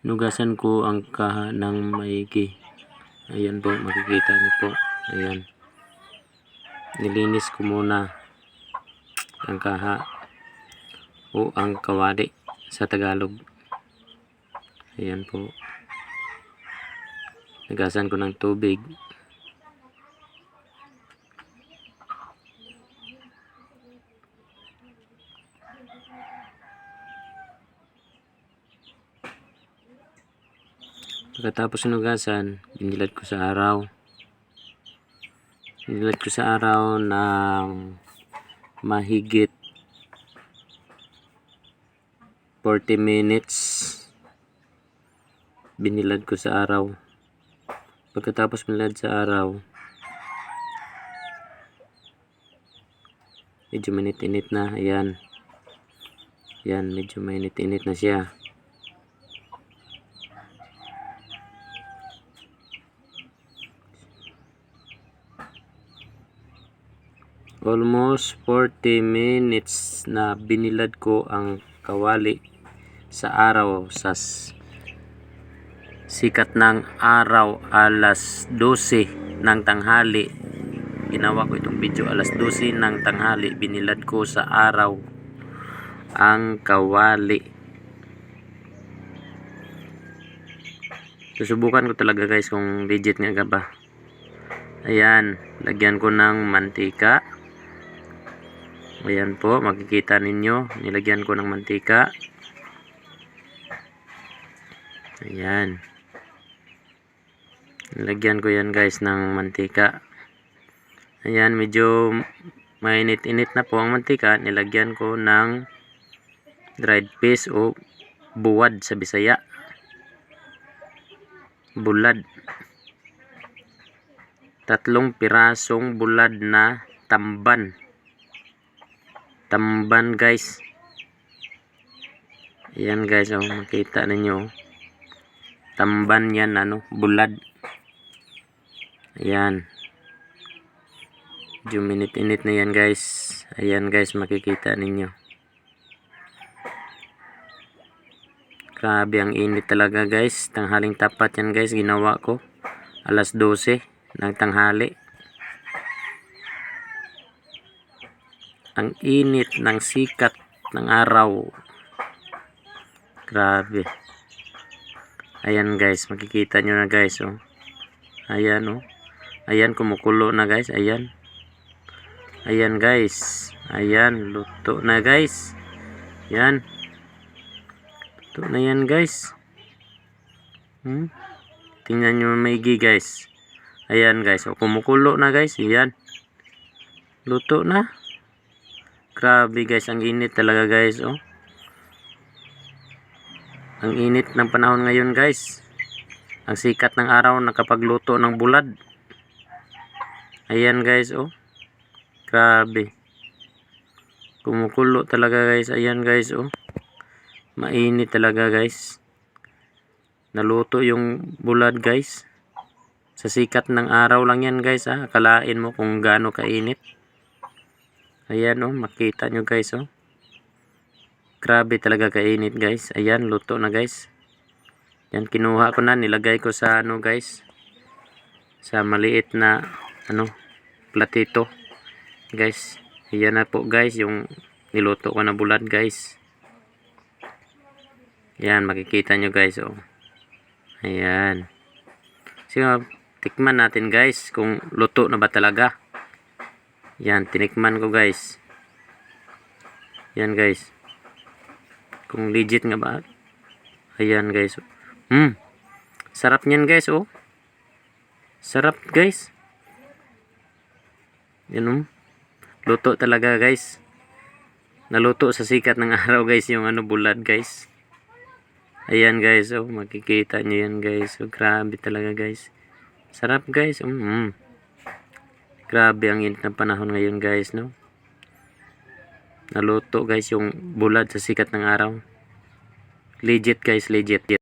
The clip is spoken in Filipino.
Nugasan ko ang kaha ng maigi. Ayan po, makikita niyo po. Ayan. Nilinis ko muna ang kaha o ang kawali sa Tagalog. Ayan po. Nagasan ko ng tubig. Pagkatapos nugasan, binilad ko sa araw. Binilad ko sa araw ng mahigit 40 minutes. Binilad ko sa araw. Pagkatapos binilad sa araw, medyo mainit-init na. Ayan. Ayan, medyo mainit-init na siya. Almost 40 minutes na binilad ko ang kawali sa araw sa sikat ng araw alas 12 ng tanghali. Ginawa ko itong video alas 12 ng tanghali. Binilad ko sa araw ang kawali. Susubukan ko talaga guys kung legit nga ba. Ayan lagyan ko ng mantika Ayan po, makikita ninyo. Nilagyan ko ng mantika. Ayan. Nilagyan ko yan guys ng mantika. Ayan, medyo mainit-init na po ang mantika. Nilagyan ko ng dried fish o buwad sa Bisaya. Bulad. Tatlong pirasong bulad na tamban tamban guys. Ayan guys oh makita ninyo oh. tamban yan ano bulad. Ayan. Medyo init na yan guys. Ayan guys makikita ninyo. Grabe ang init talaga guys. Tanghaling tapat yan guys. Ginawa ko. Alas 12 ng tanghali ang init ng sikat ng araw. Grabe. Ayan guys. Makikita nyo na guys oh. ayan oh. Ayan kumukulo na guys. Ayan. Ayan guys. Ayan luto na guys. Yan luto na yan guys. Hmm? tingnan nyo maigi guys. Ayan guys. Oh, kumukulo na guys. Ayan. Luto na Grabe guys, ang init talaga guys, oh. Ang init ng panahon ngayon guys. Ang sikat ng araw nakapagluto ng bulad. Ayan guys, oh. Grabe. Kumukulo talaga guys. Ayan guys, oh. Mainit talaga guys. Naluto yung bulad guys. Sa sikat ng araw lang yan guys, ha. Akalain mo kung gaano kainit. Ayan oh, makita nyo guys oh. Grabe talaga kainit guys. Ayan, luto na guys. Yan, kinuha ko na. Nilagay ko sa ano guys. Sa maliit na ano, platito. Guys, ayan na po guys. Yung niluto ko na bulad guys. Yan, makikita nyo guys oh. Ayan. Sige, tikman natin guys kung luto na ba talaga. Yan, tinikman ko guys. Yan guys. Kung legit nga ba. Ayan guys. Hmm. Sarap niyan guys oh. Sarap guys. Yan oh. Luto talaga guys. Naluto sa sikat ng araw guys yung ano bulad guys. Ayan guys oh. Makikita nyo yan guys. So, grabe talaga guys. Sarap guys. Mm -hmm. Grabe ang init ng panahon ngayon guys, no? Naluto guys yung bulad sa sikat ng araw. Legit guys, legit.